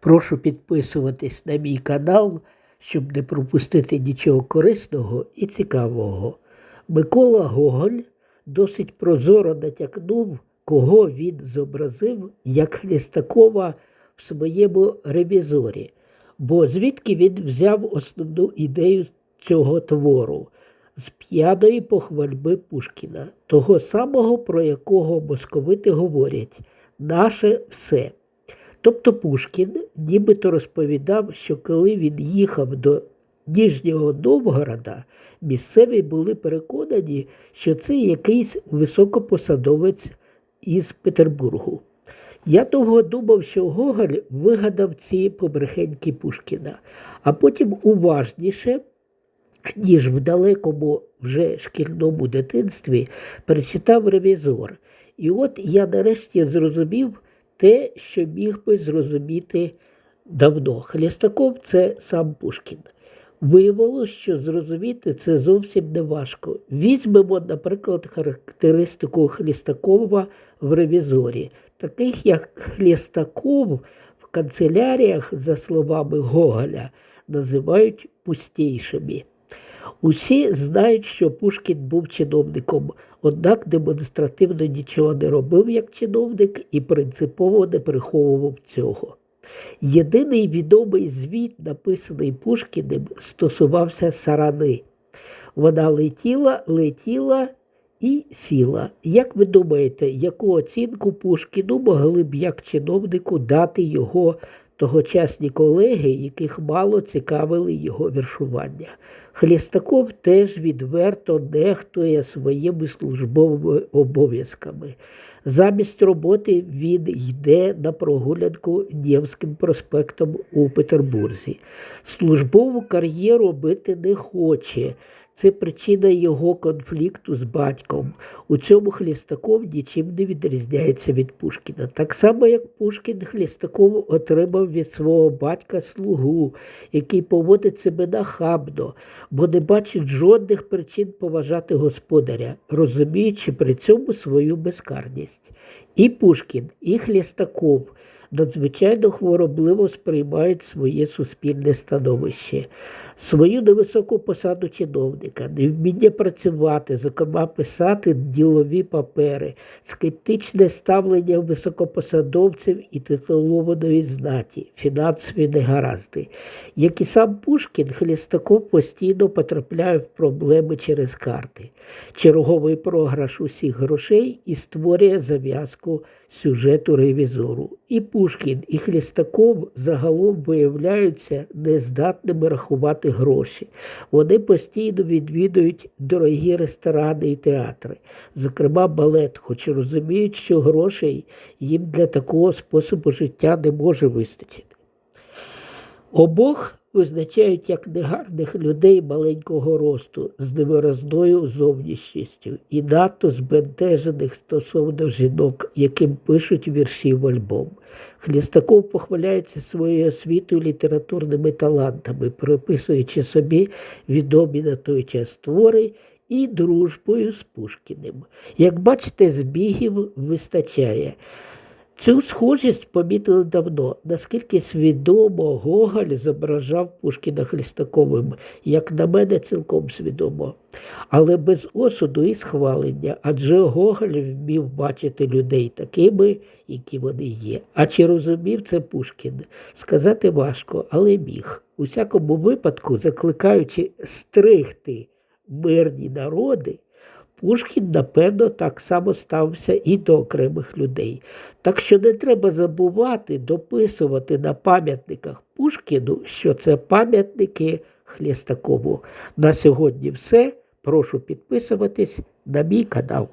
Прошу підписуватись на мій канал, щоб не пропустити нічого корисного і цікавого. Микола Гоголь досить прозоро натякнув, кого він зобразив як Хлістакова в своєму ревізорі, бо звідки він взяв основну ідею цього твору з п'яної похвальби Пушкіна, того самого, про якого московити говорять наше все. Тобто Пушкін нібито розповідав, що коли він їхав до Ніжнього Новгорода, місцеві були переконані, що це якийсь високопосадовець із Петербургу. Я довго думав, що Гоголь вигадав ці побрехеньки Пушкіна, а потім уважніше, ніж в далекому вже шкільному дитинстві, перечитав ревізор. І от я нарешті зрозумів те, що міг би зрозуміти давно. Хлістаков це сам Пушкін. Виявилося, що зрозуміти це зовсім не важко. Візьмемо, наприклад, характеристику Хлістакова в ревізорі. Таких як Хлістаков в канцеляріях, за словами Гоголя, називають пустійшими. Усі знають, що Пушкін був чиновником, однак демонстративно нічого не робив як чиновник і принципово не приховував цього. Єдиний відомий звіт, написаний Пушкіним, стосувався сарани. Вона летіла, летіла і сіла. Як ви думаєте, яку оцінку Пушкіну могли б як чиновнику дати його тогочасні колеги, яких мало цікавили його віршування? Хлістаков теж відверто нехтує своїми службовими обов'язками. Замість роботи він йде на прогулянку Нєвським проспектом у Петербурзі. Службову кар'єру робити не хоче. Це причина його конфлікту з батьком. У цьому Хлістаков нічим не відрізняється від Пушкіна. Так само, як Пушкін Хлістаков отримав від свого батька слугу, який поводить себе нахабно, бо не бачить жодних причин поважати господаря, розуміючи при цьому свою безкарність. І Пушкін, і Хлістаков надзвичайно хворобливо сприймають своє суспільне становище, свою невисоку посаду чиновника, невміння працювати, зокрема писати ділові папери, скептичне ставлення високопосадовців і титулованої знаті, фінансові негаразди. Як і сам Пушкін, Хлістаков постійно потрапляє в проблеми через карти, черговий програш усіх грошей і створює зав'язку сюжету ревізору. І Пушкін, і Хлістаков загалом виявляються нездатними рахувати гроші. Вони постійно відвідують дорогі ресторани і театри, зокрема балет, хоч розуміють, що грошей їм для такого способу життя не може вистачити. Обох визначають як негарних людей маленького росту з невиразною зовнішністю і надто збентежених стосовно жінок, яким пишуть вірші в альбом. Хлістаков похваляється своєю освітою літературними талантами, приписуючи собі відомі на той час твори. І дружбою з Пушкіним. Як бачите, збігів вистачає. Цю схожість помітили давно, наскільки свідомо Гоголь зображав Пушкіна Хлістаковим, як на мене, цілком свідомо. Але без осуду і схвалення, адже Гоголь вмів бачити людей такими, які вони є. А чи розумів це Пушкін? Сказати важко, але міг. У всякому випадку, закликаючи стригти мирні народи. Пушкін, напевно, так само ставився і до окремих людей. Так що не треба забувати дописувати на пам'ятниках Пушкіну, що це пам'ятники Хлістакову. На сьогодні все. Прошу підписуватись на мій канал.